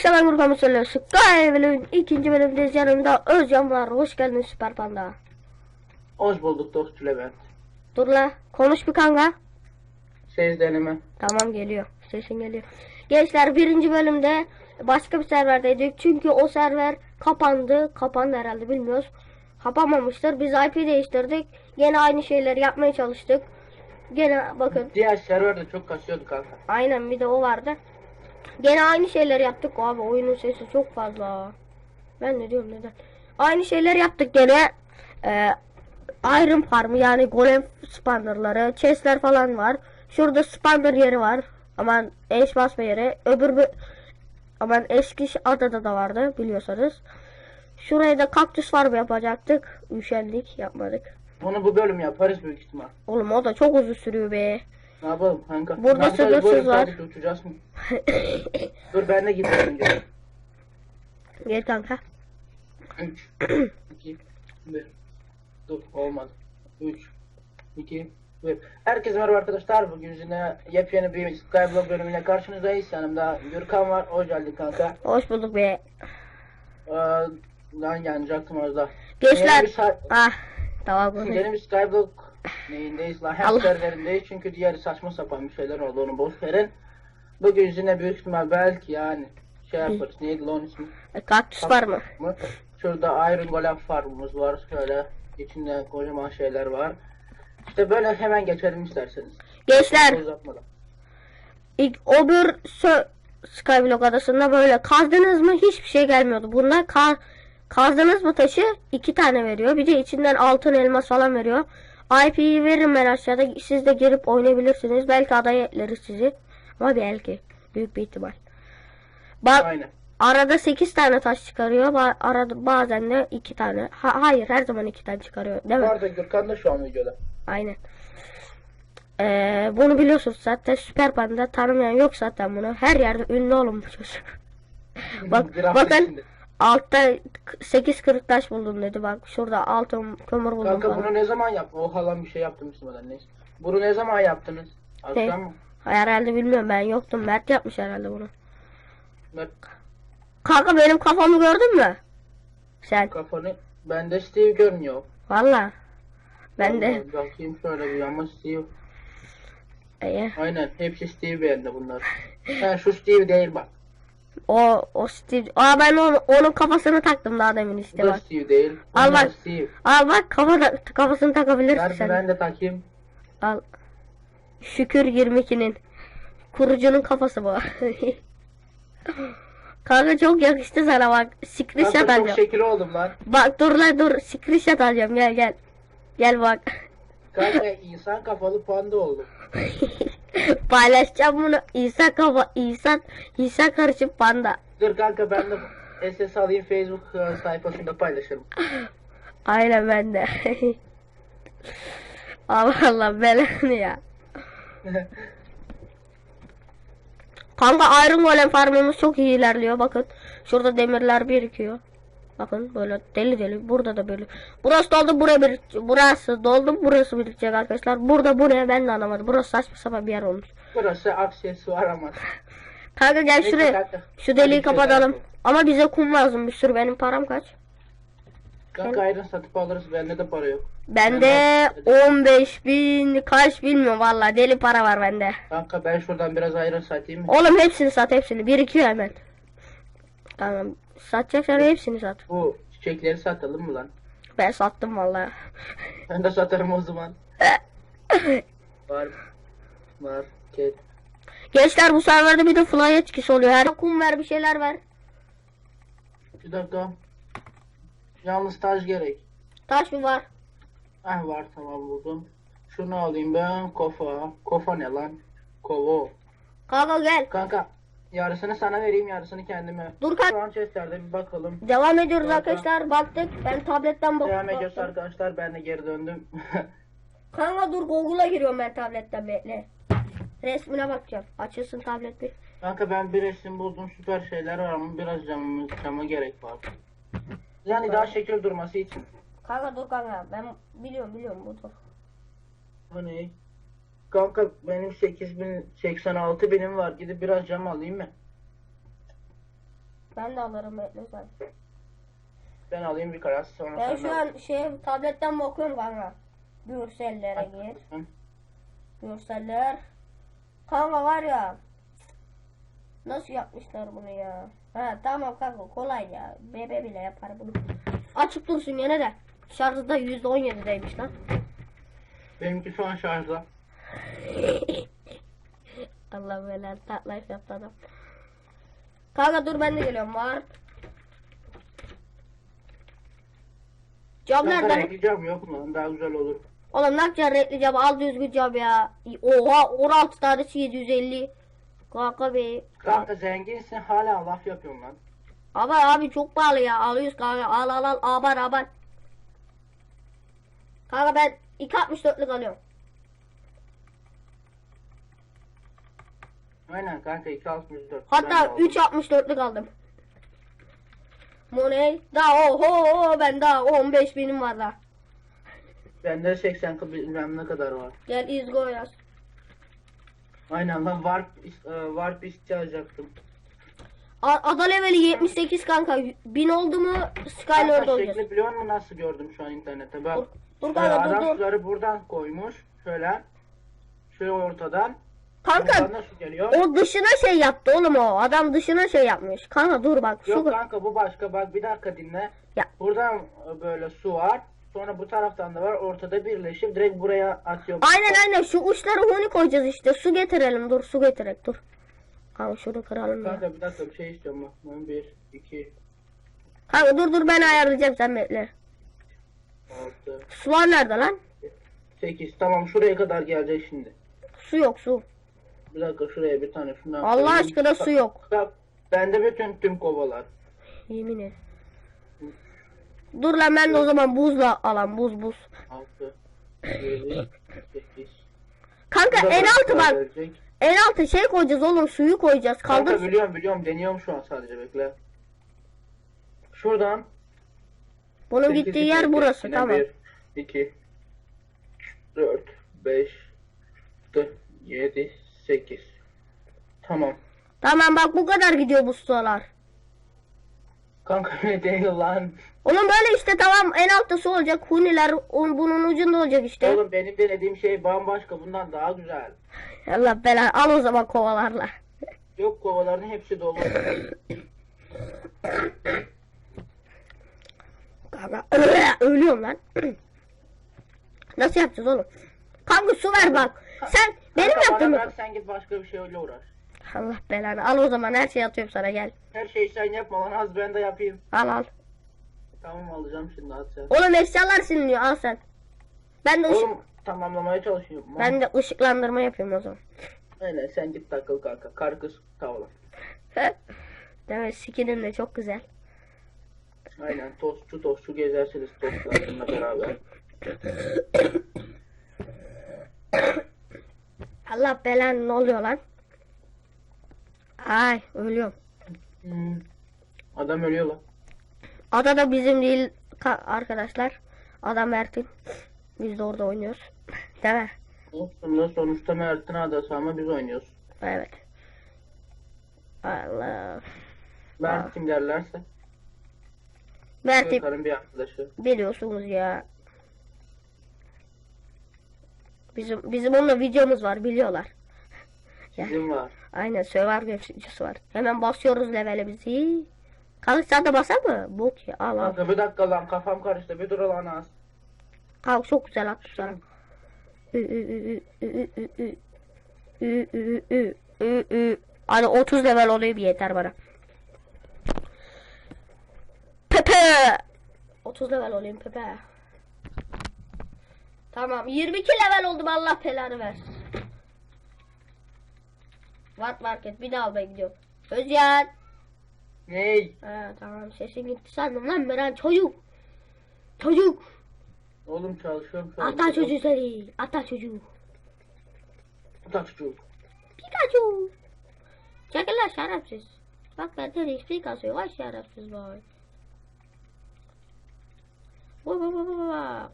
Arkadaşlar ben Gurkan Musallı. Sky bölümün ikinci bölümündeyiz. Yanımda Özcan var. Hoş geldin Süper Panda. Hoş bulduk dostum Levent. Dur la. Konuş bir kanka. Ses deneme. Tamam geliyor. Sesin geliyor. Gençler birinci bölümde başka bir serverdeydik. Çünkü o server kapandı. Kapandı herhalde bilmiyoruz. Kapanmamıştır. Biz IP değiştirdik. Gene aynı şeyleri yapmaya çalıştık. Gene bakın. Diğer serverde çok kasıyordu kanka. Aynen bir de o vardı. Gene aynı şeyleri yaptık abi. Oyunun sesi çok fazla. Ben ne diyorum neden? Aynı şeyleri yaptık gene. Ee, Iron Farm yani golem spannerları, chestler falan var. Şurada spanner yeri var. Aman eş basma yeri. Öbür bö- aman eski adada da vardı biliyorsanız. Şuraya da kaktüs farm yapacaktık. Üşendik yapmadık. Bunu bu bölüm yaparız büyük ihtimal. Oğlum o da çok uzun sürüyor be. Ne yapalım kanka? Burada? Bu sınırsız var. Uçacağız mı? Dur ben de gidiyorum. Gel. Gel kanka. 3, 2, 1. Dur olmadı. 3, 2, 1. Herkese merhaba arkadaşlar. Bugün yine yepyeni bir Skyblock bölümüyle karşınızdayız. Yanımda Gürkan var. Hoş geldin kanka. Hoş bulduk be. Ee, lan yanacaktım daha. Gençler. Ah. Tamam. Yeni bir Skyblock neyindeyiz lan? Allah. serverindeyiz çünkü diğeri saçma sapan bir şeyler oldu onu boş verin. Bugün yine büyük ihtimal belki yani şey yaparız. Neydi lan ismi? E, Kaktüs var mı? Mı? Şurada Iron Golem farmımız var. Şöyle içinde kocaman şeyler var. İşte böyle hemen geçelim isterseniz. Gençler ilk öbür Skyblock adasında böyle kazdınız mı hiçbir şey gelmiyordu. Bunlar kaz kazdınız mı taşı iki tane veriyor. Bir de içinden altın elmas falan veriyor. IP'yi veririm ben aşağıda. Siz de girip oynayabilirsiniz. Belki adaya ekleriz sizi. Ama belki. Büyük bir ihtimal. Bak Aynen. arada 8 tane taş çıkarıyor. Ba- arada bazen de 2 tane. Ha- hayır her zaman 2 tane çıkarıyor. Değil Bu mi? arada Gürkan da şu an videoda. Aynen. Ee, bunu biliyorsunuz zaten Süper Panda tanımayan yok zaten bunu. Her yerde ünlü olun bu çocuk. Bak bakın. Altta 8 kırık taş buldum dedi bak. Şurada altın kömür buldum Kanka falan. bunu ne zaman yaptın? O halam bir şey yaptım istemeden neyse. Bunu ne zaman yaptınız? Akşam mı? Herhalde bilmiyorum ben yoktum. Mert yapmış herhalde bunu. Ben Kanka benim kafamı gördün mü? Sen. kafanı bende Steve görünüyor. Valla. Ben de. Bakayım şöyle bir ama Steve. Ee, Aynen hepsi Steve bende bunlar. Ha şu Steve değil bak. O o Steve. Aa ben onu, onun kafasını taktım daha demin Bu işte da bak. Steve değil. Al Bunlar bak. Steve. Al bak kafa kafasını takabilirsin Ver sen. ben de takayım. Al. Şükür 22'nin. Kurucunun kafası bu. Kanka çok yakıştı sana bak. Screenshot Kanka çok alacağım. şekil oldum lan. Bak dur lan dur. Screenshot alacağım gel gel. Gel bak. Kanka insan kafalı panda oldum. Paylaşacağım bunu. İsa kafa, İsa, İsa karışık panda. Dur kanka ben de SS alayım Facebook sayfasında paylaşırım. Aynen ben de. Allah Allah belanı ya. Kanka Iron Golem farmımız çok iyi ilerliyor. Bakın şurada demirler birikiyor. Bakın böyle deli deli. Burada da böyle. Burası doldu buraya bir burası doldu burası birikecek arkadaşlar. Burada buraya ben de anlamadım. Burası saçma sapan bir yer olmuş. Burası aksesuar ama. Kanka gel Neyse şuraya. kanka. Şu deliği kapatalım. Ama bize kum lazım bir sürü. Benim param kaç? Kanka iron satıp alırız bende de para yok. Bende 15 bin kaç bilmiyorum valla deli para var bende. Kanka ben şuradan biraz iron satayım? Oğlum hepsini sat hepsini. Birikiyor hemen. Tamam. Satacaksan hepsini sat. Bu çiçekleri satalım mı lan? Ben sattım valla. Ben de satarım o zaman. Var. Var. Ket. Gençler bu serverde bir de fly etkisi oluyor. Her kum ver bir şeyler ver. Bir dakika. Yalnız taş gerek. Taş mı var? Ah var tamam buldum. Şunu alayım ben. Kofa. Kofa ne lan? Kovo. Kanka gel. Kanka yarısını sana vereyim yarısını kendime. Dur kanka. Şu an chestlerde bir bakalım. Devam ediyoruz Kanka. arkadaşlar. Baktık. Ben tabletten bak Devam ediyoruz baktım. arkadaşlar ben de geri döndüm. Kanka dur Google'a giriyorum ben tabletten bekle. Resmine bakacağım. Açılsın tablet bir. Kanka ben bir resim buldum süper şeyler var ama biraz camımız cama gerek var. Yani daha şekil durması için. Kanka dur kanka. Ben biliyorum biliyorum bu dur. Hani kanka benim 8000 86 binim var gidip biraz cam alayım mı? Ben de alırım bekle sen. Ben alayım bir karar sonra Ben şu an şey tabletten bakıyorum kanka. Görsellere gir. Hı. Görseller. Kanka var ya. Nasıl yapmışlar bunu ya? Ha tamam kanka kolay ya. Bebe bile yapar bunu. Açık dursun yine de. Şarjı da %17'deymiş lan. Benimki şu an şarjda. Allah böyle tatlı yaptı adam. Kanka dur ben de geliyorum var. Cam Kanka nerede? renkli cam yok mu? Daha güzel olur. Oğlum ne yapacaksın renkli cam al düzgün cam ya. Oha 16 tanesi 750. Kanka be. Kanka zenginsin hala laf yapıyorsun lan. Ama abi çok pahalı ya. Alıyoruz kanka. Al al al. Abar abar. Kanka ben 2.64'lük alıyorum. Aynen kanka 2.64. Hatta Ben de aldım. 3.64'lük aldım. Money. Daha oho ben daha 15 binim var daha. Bende 80 kı- bilmem ne kadar var. Gel izgo yaz. Aynen lan warp, e, warp isteyacaktım. A- Ada leveli 78 kanka. 1000 oldu mu Skylord olacağız. şekli biliyor musun nasıl gördüm şu an internette? Bak. Dur, dur kanka, dur, dur. buradan koymuş. Şöyle. Şöyle ortadan. Kanka su geliyor. o dışına şey yaptı oğlum o. Adam dışına şey yapmış. Kanka dur bak. Şu... Yok kanka bu başka bak bir dakika dinle. Ya. Buradan e, böyle su var. Sonra bu taraftan da var. Ortada birleşip direkt buraya atıyor. Aynen aynen şu uçları huni koyacağız işte. Su getirelim dur su getirek dur. Kanka şunu kıralım ya. Kanka bir dakika bir şey istiyorum bak. Ben bir, iki, Kanka dur dur ben ayarlayacağım sen bekle. altı, Sular nerede lan? sekiz. Tamam şuraya kadar gelecek şimdi. Su yok su. Bir dakika şuraya bir tane şundan Allah koyayım. aşkına su yok. Bak bende bütün tüm kovalar. Yemin et. Dur lan ben de o zaman buzla alam buz buz. Altı, yedi, sekiz. Kanka Bu da en altı bak. En altı şey koyacağız oğlum suyu koyacağız. Kanka Kaldır. biliyorum biliyorum deniyorum şu an sadece bekle. Şuradan. Bunun sekiz, gittiği yer sekiz, burası yine tamam. Bir, iki, dört, beş, altı, yedi, sekiz. Tamam. Tamam bak bu kadar gidiyor bu sular. Kanka ne değil lan. Oğlum böyle işte tamam en altta su olacak. Huniler on- bunun ucunda olacak işte. Oğlum benim denediğim şey bambaşka bundan daha güzel. Allah belanı al o zaman kovalarla. Yok kovaların hepsi dolu. Kanka ölüyorum lan. Nasıl yapacağız oğlum? Kanka su ver bak. Sen benim Kanka yaptığımı... bana bırak sen git başka bir şeyle uğraş. Allah belanı al o zaman her şeyi atıyorum sana gel. Her şeyi sen yapma lan az ben de yapayım. Al al. Tamam alacağım şimdi at sen. Oğlum eşyalar siliniyor al sen. Ben de ışık, Oğlum tamamlamaya çalışıyorum. ben de ışıklandırma yapıyorum o zaman. Aynen sen git takıl kanka. Kar kız tavla. Mi? Skinin de çok güzel. Aynen tostçu tostçu gezersiniz tostlarınla beraber. Allah belanı ne oluyor lan? Ay ölüyorum. Hmm. Adam ölüyor lan. Ada da bizim değil ka- arkadaşlar. Adam Mert'in. Biz de orada oynuyoruz. Değil mi? Lan sonuçta Mert'in adası ama biz oynuyoruz. Evet. Allah. Mert kim derlerse. Mert'i Bakarım bir arkadaşı. biliyorsunuz ya. Bizim bizim onunla videomuz var biliyorlar. Bizim var. Aynen Survivor videosu var. Hemen basıyoruz levelimizi. Kalk sen de basar mı? Bok ya al al. Kanka bir dakika lan kafam karıştı bir dur lan az. Kalk çok güzel attı sana. Ü, ü, ü, ü, ü, ü, ü. Ü, ü, ü, ü, ü. Hadi 30 level olayım yeter bana. Pepe. 30 level olayım Pepe. Tamam 22 level oldum Allah belanı versin. What market bir daha almaya gidiyorum. Özcan. Ney? Ha tamam sesin gitti sandım lan ben çocuk. Çocuk. Oğlum çalışıyorum an. Ata çocuğu seni. Ata çocuğu. Ata çocuğu. Pikachu. Çekil lan şerefsiz. Bak bende de XP kasıyor. Vay şerefsiz vay. Vay vay vay vay vay.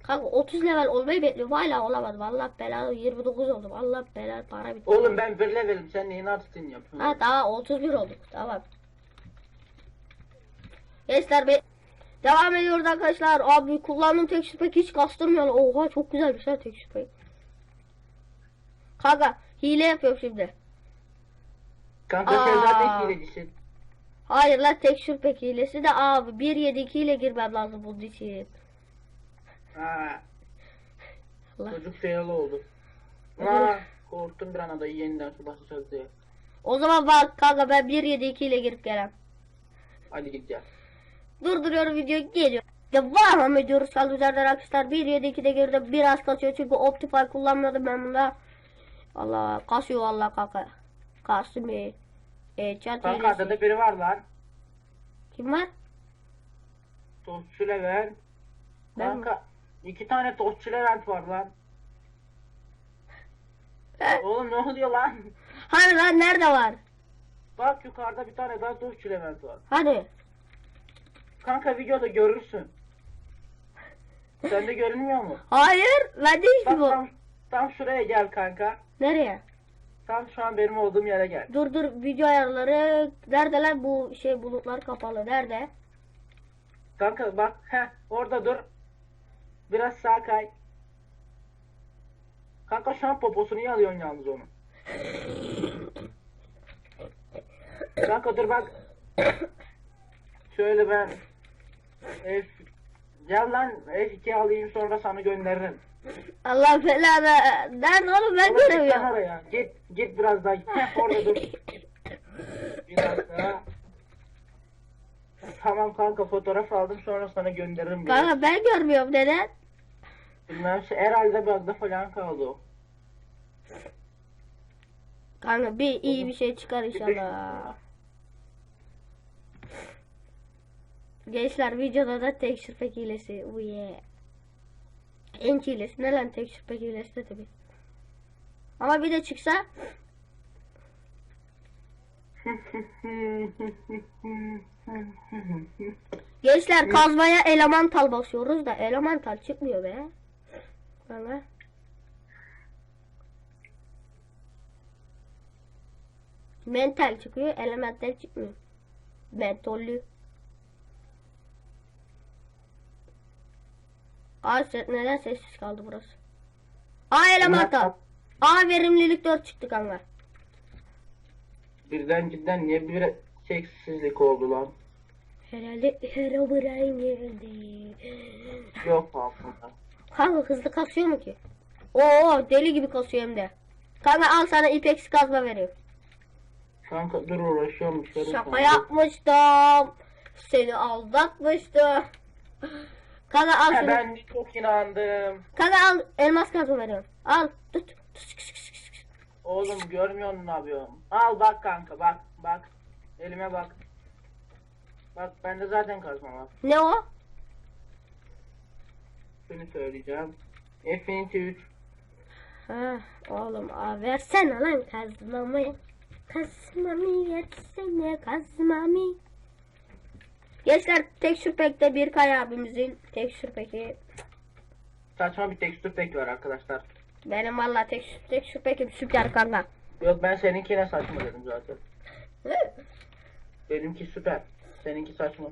Kanka 30 level olmayı bekliyorum. Hala olamadım. Allah belanı 29 oldum. Allah belanı para bitti. Oğlum ben bir levelim sen neyin artistini yapıyorsun? Ha tamam 31 olduk. Tamam. Gençler be devam ediyoruz arkadaşlar. Abi kullandığım tekstür pek hiç kastırmıyor. Oha çok güzelmiş ha tekstür pek. Kanka hile yapıyorum şimdi. Kanka sen zaten Aa. hilecisin. Hayır lan tekstür pek hilesi de abi 1.7.2 ile girmem lazım bunun için. Ha, Allah. çocuk fail oldu. Ha, korktum bir an adayı yeniden su basacağız diye. O zaman bak kanka ben 1.7.2 ile girip gelem. Hadi ya. Durduruyorum videoyu geliyor. Devam ediyoruz yerden arkadaşlar. 1.7.2'de girdim biraz kasıyor çünkü Optify kullanmıyordum ben bunda. Allah kasıyor valla kanka. Kasım e, chat Kanka hilesi. adada biri var lan. Kim var? Ben mi? Kanka iki tane tostçu Levent var lan. Oğlum ne oluyor lan? Hani lan nerede var? Bak yukarıda bir tane daha tostçu Levent var. Hani? Kanka videoda görürsün. Sende görünmüyor mu? Hayır bende hiçbir Bak bu. tam, tam şuraya gel kanka. Nereye? Tam şu an benim olduğum yere gel. Dur dur video ayarları nerede lan bu şey bulutlar kapalı nerede? Kanka bak heh orada dur. Biraz sağ kay. Kanka şu an poposunu yalıyorsun yalnız onu. Kanka dur bak. Şöyle ben F Gel lan F2 alayım sonra sana gönderirim. Allah belanı. Nerede oğlum ben git göremiyorum. Git git biraz daha. Heh, orada dur. Biraz daha. Tamam kanka fotoğraf aldım sonra sana gönderirim. biraz. Kanka ben görmüyorum neden? Bilmem herhalde bug'da falan kaldı o. Kanka bir iyi bir şey çıkar inşallah. Gençler videoda da tekstür pek hilesi. Oh yeah. En hilesi ne lan tekstür pek hilesi de tabi. Ama bir de çıksa gençler kazmaya elemental basıyoruz da elemental çıkmıyor be. Valla. Mental çıkıyor, elemental çıkmıyor. Mentollü. Aa neden sessiz kaldı burası? Aa elemental. Aa verimlilik 4 çıktı kanka. Birden cidden niye bir seksizlik oldu lan? Herhalde Herobrine geldi. Yok aslında. Kanka hızlı kasıyor mu ki? Oo deli gibi kasıyor hem de. Kanka al sana ipeksi kazma vereyim. Kanka dur uğraşıyorum şey. Şaka yapmıştım. Seni aldatmıştım. Kanka al Ha, şunu. ben çok inandım. Kanka al elmas kazma veriyorum. Al tut. Oğlum görmüyor musun ne yapıyorum? Al bak kanka bak bak. Elime bak. Bak bende zaten kazma var. Ne o? Şunu söyleyeceğim. Infinity 3. Ha, oğlum aa, versene lan kazmamı. Kazmamı versene kazmamı. Gençler tekstür pekte bir kay abimizin tekstür peki. Saçma bir tekstür pek var arkadaşlar. Benim valla tekstür, tekstür pekim süper kanka. Yok ben seninkine saçma dedim zaten. Benimki süper. Seninki saçma.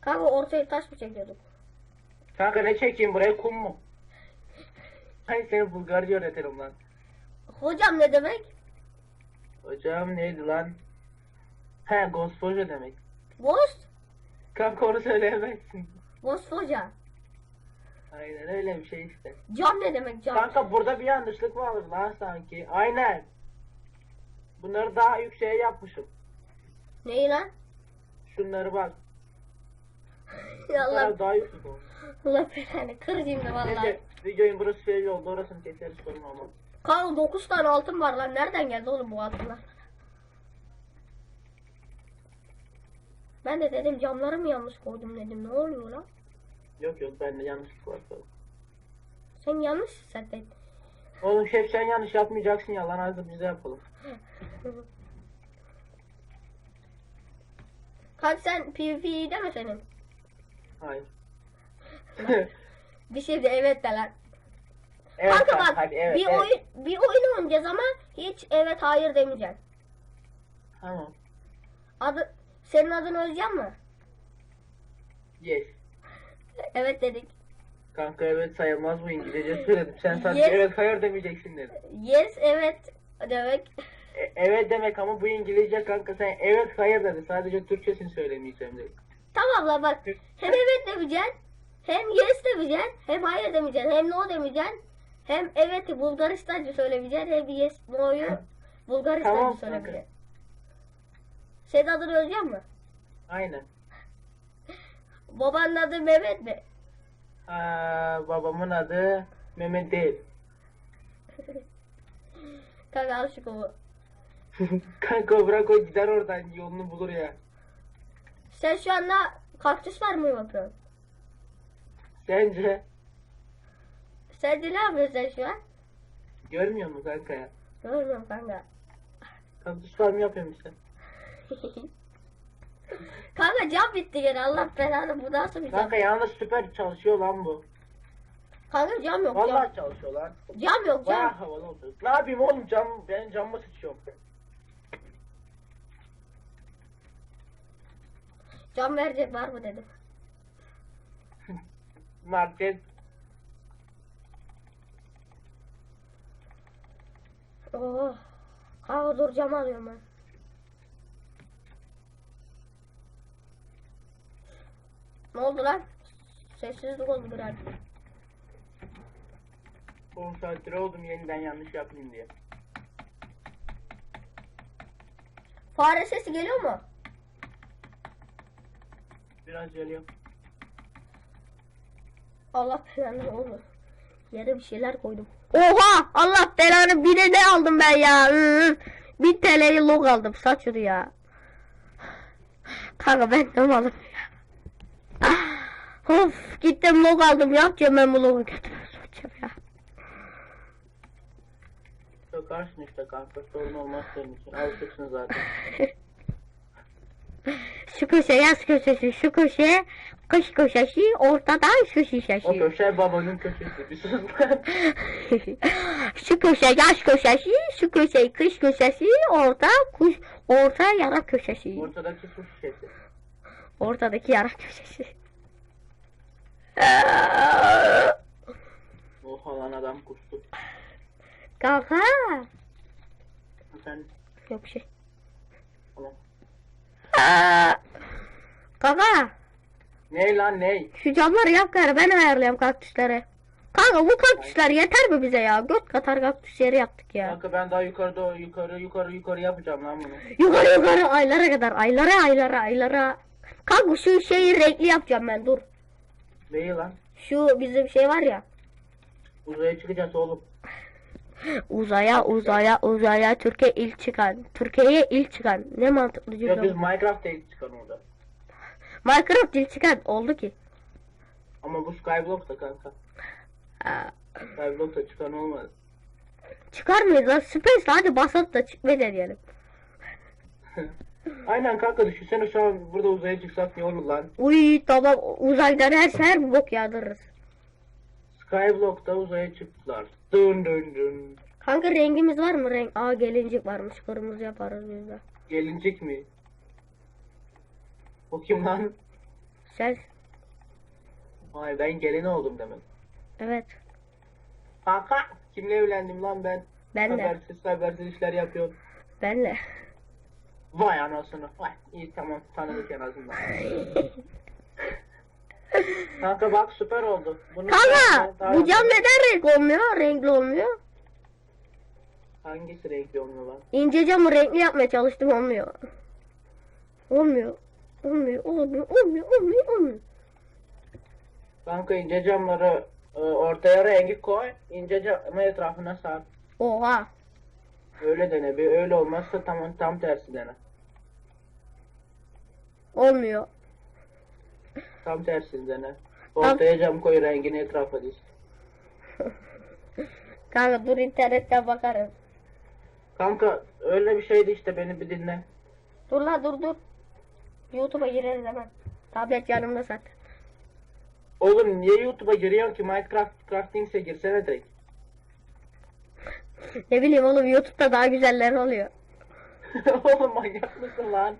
Kanka ortaya taş mı çekiyorduk? Kanka ne çekeyim buraya kum mu? Hay seni Bulgarca öğretirim lan. Hocam ne demek? Hocam neydi lan? He Gospoja demek. Ghost? Kanka onu söyleyemezsin. Ghost hoca. Aynen öyle bir şey işte. Cam ne demek cam? Kanka burada bir yanlışlık var lan sanki. Aynen. Bunları daha yükseğe yapmışım. Neyi lan? Şunları bak. Allah, Bunlar daha yüksek oldu. Allah belanı kıracağım da vallahi. Neyse videonun burası fail oldu. Orasını keseriz sorun olmaz. Kanka 9 tane altın var lan. Nereden geldi oğlum bu altınlar? Ben de dedim camları mı yanlış koydum dedim. Ne oluyor lan? Yok yok bende yanlışlık var. falan. Sen yanlış zaten. Oğlum şef sen yanlış yapmayacaksın ya lan hadi biz de yapalım. Kanka sen PvP iyi deme senin. Hayır. Bir şey de evet de lan. evet Kanka kanka, bak hadi evet, bir evet. oyun bir oyun oynayacağız ama hiç evet hayır demeyeceksin. Tamam. Adı senin adın Özcan mı? Yes. Evet dedik. Kanka evet sayılmaz bu İngilizce söyledim. Sen sadece Yes. evet hayır demeyeceksin dedim. Yes evet demek. E- evet demek ama bu İngilizce kanka sen evet hayır dedi. Sadece Türkçesini söylemeyeceğim dedi. Tamam la bak. Hem evet demeyeceksin. Hem yes demeyeceksin. Hem hayır demeyeceksin. Hem no demeyeceksin. Hem evet'i Bulgaristanca söylemeyeceksin. Hem yes no'yu Bulgaristanca Tamam, söylemeyeceksin. Senin adını Özcan mı? Aynen. Babanın adı Mehmet mi? Aa, babamın adı Mehmet değil. Kanka al şu kolu. kanka bırak o gider oradan yolunu bulur ya. Sen şu anda kaktüs var mı yapıyorsun? Sence Sen de ne yapıyorsun sen şu an? görmüyor musun kanka ya? Görmüyorum kanka. Kampüs farmı yapıyorum işte. kanka cam bitti gene Allah belanı bu nasıl bir cam? Kanka yalnız süper çalışıyor lan bu. Kanka cam yok Vallahi cam. çalışıyor lan. Cam yok cam. Baya havalı oldu. Ne yapayım oğlum cam ben camıma sıçıyorum. Cam verecek var mı dedim. Market Oh. Kanka dur cam alıyorum ben. Ne oldu lan? Sessizlik oldu biraz. 10 saattir oldum yeniden yanlış yapayım diye. Fare sesi geliyor mu? Biraz geliyor. Allah belanı olur. Yere bir şeyler koydum. Oha! Allah belanı bir de ne aldım ben ya? Bir TL'yi log aldım. Saç şunu ya. Kanka ben ne aldım ya? Ah, Of gittim log aldım. Yapacağım ben bu logu götürmeye sokacağım ya. Sokarsın işte kanka sorun olmaz senin için. Alışıksın zaten. Şu köşe yaz köşesi, şu köşe kış köşesi, ortada şu O şişesi. köşe babanın köşesi. Bir sus lan. şu köşe yaz köşesi, şu köşe kış köşesi, orta kuş, orta yarak köşesi. Ortadaki su şişesi. Ortadaki yarak köşesi. Oha lan adam kustu. Kanka. Sen Yok şey. Tamam. Kanka. Ney lan ney? Şu camları yap gari ben ayarlayayım kaktüsleri. Kanka bu kaktüsler yeter mi bize ya? Göt katar kaktüs yeri yaptık ya. Kanka ben daha yukarıda yukarı yukarı yukarı yapacağım lan bunu. Yukarı yukarı aylara kadar aylara aylara aylara. Kanka şu şeyi renkli yapacağım ben dur. Neyi lan? Şu bizim şey var ya. Uzaya çıkacağız oğlum. Uzaya uzaya uzaya Türkiye ilk çıkan. Türkiye'ye ilk çıkan. Ne mantıklı biz cümle. bu. Minecraft'ta ilk çıkan orada. Minecraft ilk çıkan oldu ki. Ama bu Skyblock'ta kanka. Aa, Skyblock'ta çıkan olmadı. çıkar mıyız lan? Space hadi basalım da çıkma deneyelim. Aynen kanka düşünsene şu an burada uzaya çıksak ne olur lan. Uy tamam uzaydan her bir bok yağdırırız. Skyblock'ta uzaya çıktılar. Dın dın dın. Kanka rengimiz var mı? Renk. Aa gelincik varmış. Kırmızı yaparız biz de. Gelincik mi? O kim lan? Sen. Vay ben gelin oldum demek. Evet. Kanka kimle evlendim lan ben? Ben de. Habersiz habersiz işler yapıyorum. Benle. Vay anasını. Vay iyi tamam tanıdık en azından. Kanka bak süper oldu. Bunu Kanka bu cam neden renk olmuyor? Renkli olmuyor. Hangisi renkli olmuyor lan? İnce camı renkli yapmaya çalıştım olmuyor. Olmuyor. Olmuyor, olmuyor, olmuyor, olmuyor, olmuyor. Kanka ince camları e, ortaya rengi koy. ince camı etrafına sar. Oha. Öyle dene. Bir öyle olmazsa tam tam tersi dene. Olmuyor. Tam tersi dene. Ortaya cam koy rengini etrafa diz. Kanka dur internetten bakarım. Kanka öyle bir şeydi işte beni bir dinle. Dur la dur dur. YouTube'a gireriz hemen. Tablet yanımda zaten. Oğlum niye YouTube'a giriyorsun ki Minecraft Craftings'e girsene direkt. Ne bileyim oğlum YouTube'da daha güzeller oluyor. Oğlum manyak mısın lan?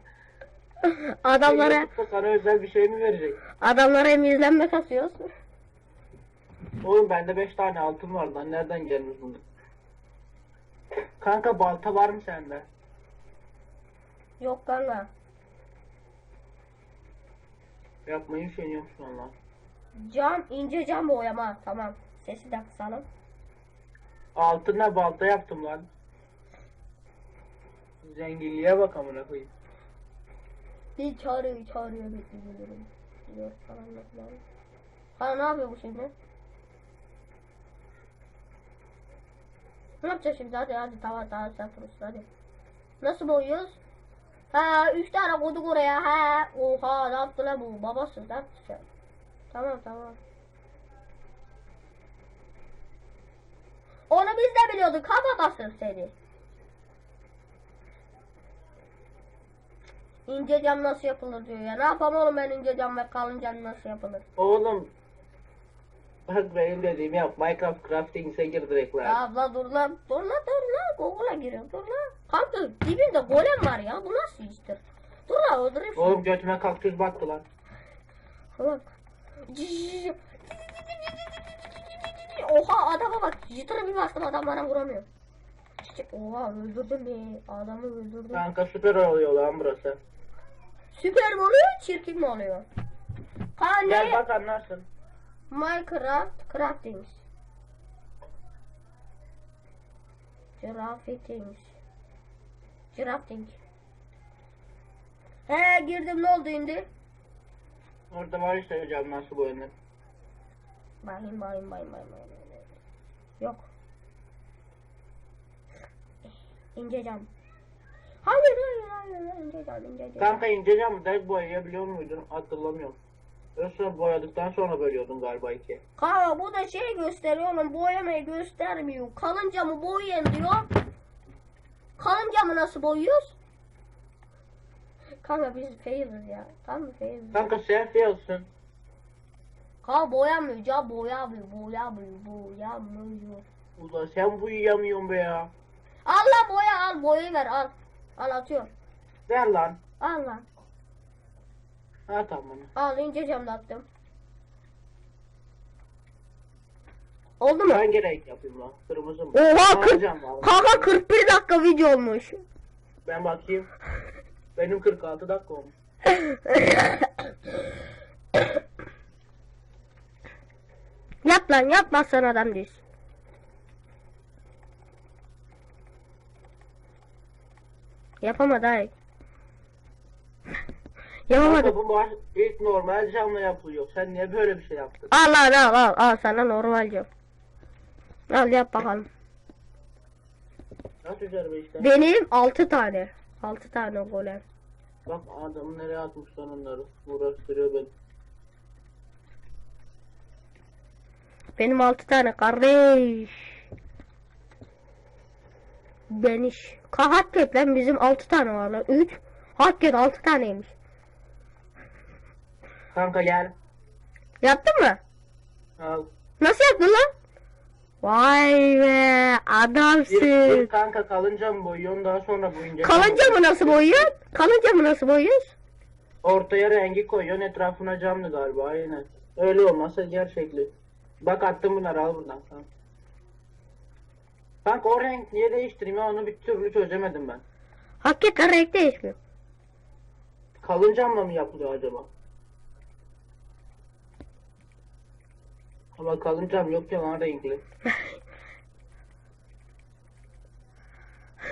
Adamlara YouTube'da sana özel bir şey mi verecek? adamlara hem izlenme kasıyoruz. Oğlum bende 5 tane altın var lan. Nereden gelmiş bunu? Kanka balta var mı sende? Yok kanka. Yapmayı üşeniyormuş valla. Cam ince cam boyama tamam. Sesi de kısalım. Altına balta yaptım lan. Zenginliğe bak amına koyayım. Bir çağırıyor çağırıyor bekliyorum. Diyor falan da falan. Ha ne yapıyor bu şimdi? Ne yapacağız şimdi hadi hadi tamam tamam sen prosun hadi. Nasıl boyuyoruz? Ha üç tane koyduk oraya ha. Oha ne yaptı lan bu babası ne yaptı sen? Tamam tamam. Onu biz de biliyorduk ha babası seni. İnce cam nasıl yapılır diyor ya. Ne yapalım oğlum ben ince cam ve kalın cam nasıl yapılır? Oğlum. Bak benim dediğimi yap. Minecraft Craftings'e gir direkt lan. Ya abla dur lan. Dur lan dur lan. Google'a giriyor dur lan. Kanka dibinde golem var ya. Bu nasıl iştir? Dur lan öldüreyim şunu. Oğlum götüme kaktüs battı lan. Bak. Oha adama bak. Jittara bir bastım adam bana vuramıyor. Oha öldürdüm be. Adamı öldürdüm. Kanka süper oluyor lan burası. Süper mi oluyor çirkin mi oluyor? Ha Gel bak anlarsın. Minecraft Craftings. Crafting. Crafting. He girdim ne oldu şimdi? Orada var işte hocam nasıl boyanır. Bakayım bakayım bakayım bakayım. bakayım. Yok. İnce cam. Hayır. Kanka ince camı direkt boyayabiliyor muydun? Hatırlamıyorum. Öyle boyadıktan sonra bölüyordun galiba iki. Kanka bu da şey gösteriyor oğlum boyamayı göstermiyor. Kalın camı boyayın diyor. Kalın camı nasıl boyuyoruz? Kanka biz fail'iz ya. Tamam fail'iz. Kanka sen failsin. Kanka boyamıyor cam boyamıyor boyamıyor boyamıyor. Ulan sen uyuyamıyorsun be ya. Al lan boya al boyayı ver al. Al atıyorum. Ver lan. Al lan. Ha tamam. Al ince camda attım. Oldu mu? Hangi renk yapayım lan? Kırmızı mı? Oha Mavi 40, cam var. kanka 41 dakika video olmuş. Ben bakayım. Benim 46 dakika olmuş. yap lan yapmazsan adam değilsin. Yapamadı hayır. Yapamadı. Kanka bu baş ilk normal camla yapılıyor. Sen niye böyle bir şey yaptın? Al lan al al al sana normal cam. Al yap bakalım. Üzerime işte? Benim 6 tane. 6 tane golem. Bak adamı nereye atmışlar onları. Uğraştırıyor beni. Benim 6 tane kardeş. Beniş. Ka hakikaten bizim 6 tane var lan. 3. Hakikaten 6 taneymiş. Kanka gel. Yaptın mı? Al. Nasıl yaptın lan? Vay be Bir, adamsın. bir kanka kalınca mı boyuyorsun daha sonra boyunca. Kalınca mı nasıl boyuyor? Kalınca mı nasıl boyuyoruz? Ortaya rengi koyuyorsun etrafına camlı galiba aynen. Öyle olmazsa gerçekli. Bak attım bunları al buradan kanka. Kanka o renk niye değiştireyim ya onu bir türlü çözemedim ben. Hakikaten renk değişmiyor. Kalın camla mı yapılıyor acaba? Ama kalın cam yok ya lan renkli.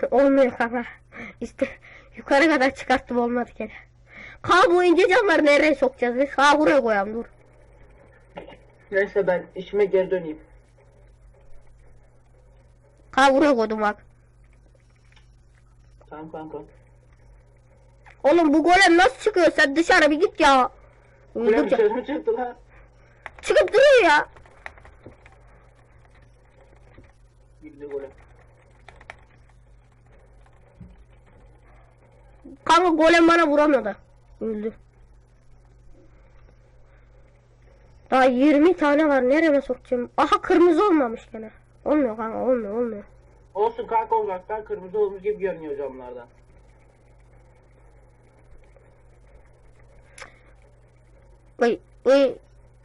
Olmuyor kanka. İşte yukarı kadar çıkarttım olmadı gene. Kanka bu ince camları nereye sokacağız biz? Ha buraya koyalım dur. Neyse ben işime geri döneyim. Kanka buraya koydum bak. Tamam kanka. Oğlum bu golem nasıl çıkıyor? Sen dışarı bir git ya. Öldüreceğim. dışarı çıktı lan? Çıkıp duruyor ya. Gitti kulem. Kanka golem bana vuramıyordu. Öldü. Daha 20 tane var. Nereye sokacağım? Aha kırmızı olmamış gene. Olmuyor kanka olmuyor olmuyor. Olsun kanka uzaktan kırmızı olmuş gibi görünüyor camlardan. Vay vay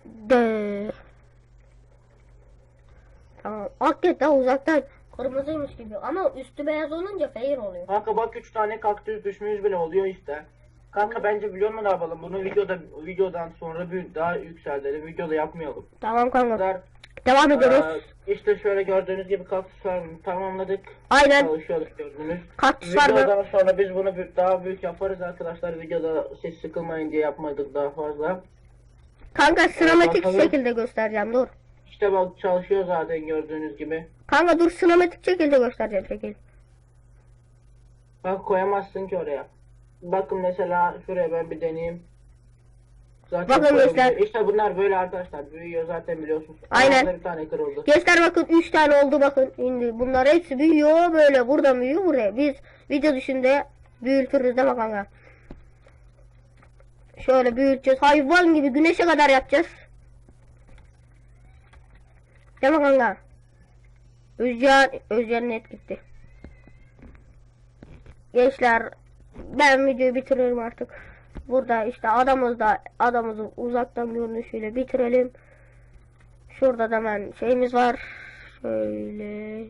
de. Tamam. Hakikaten uzaktan kırmızıymış gibi ama üstü beyaz olunca fair oluyor. Kanka bak 3 tane kaktüs düşmüş bile oluyor işte. Kanka bence biliyor musun ne yapalım? Bunu videoda videodan sonra bir daha yükseltelim. Videoda yapmayalım. Tamam kanka. kadar Devam Ee, ediyoruz. işte şöyle gördüğünüz gibi kaktüs farmını tamamladık. Aynen. Çalışıyoruz gördünüz. Kaktüs farmı. Videodan sonra biz bunu bir- daha büyük yaparız arkadaşlar. Videoda siz sıkılmayın diye yapmadık daha fazla. Kanka sinematik bakalım. şekilde göstereceğim dur. İşte bak çalışıyor zaten gördüğünüz gibi. Kanka dur sinematik şekilde göstereceğim çekil. Bak koyamazsın ki oraya. Bakın mesela şuraya ben bir deneyeyim. Zaten Bakın gençler. İşte bunlar böyle arkadaşlar. Büyüyor zaten biliyorsunuz. Aynen. Ayağımda bir tane kırıldı. Gençler bakın 3 tane oldu bakın. Şimdi bunlar hepsi büyüyor böyle buradan büyüyor buraya. Biz video dışında büyütürüz mi kanka? Şöyle büyüteceğiz. Hayvan gibi güneşe kadar yapacağız. Değil mi kanka? Özcan, Özcan net gitti. Gençler ben videoyu bitiriyorum artık. Burada işte adamız da adamızı uzaktan görünüşüyle bitirelim. Şurada da hemen şeyimiz var. Şöyle.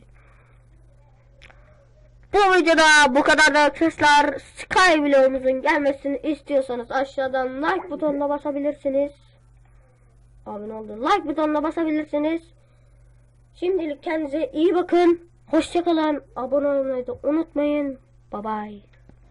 Bu videoda bu kadar da arkadaşlar. Sky vlogumuzun gelmesini istiyorsanız aşağıdan like butonuna basabilirsiniz. Abone oldu. Like butonuna basabilirsiniz. Şimdilik kendinize iyi bakın. Hoşçakalın. Abone olmayı da unutmayın. Bye bye.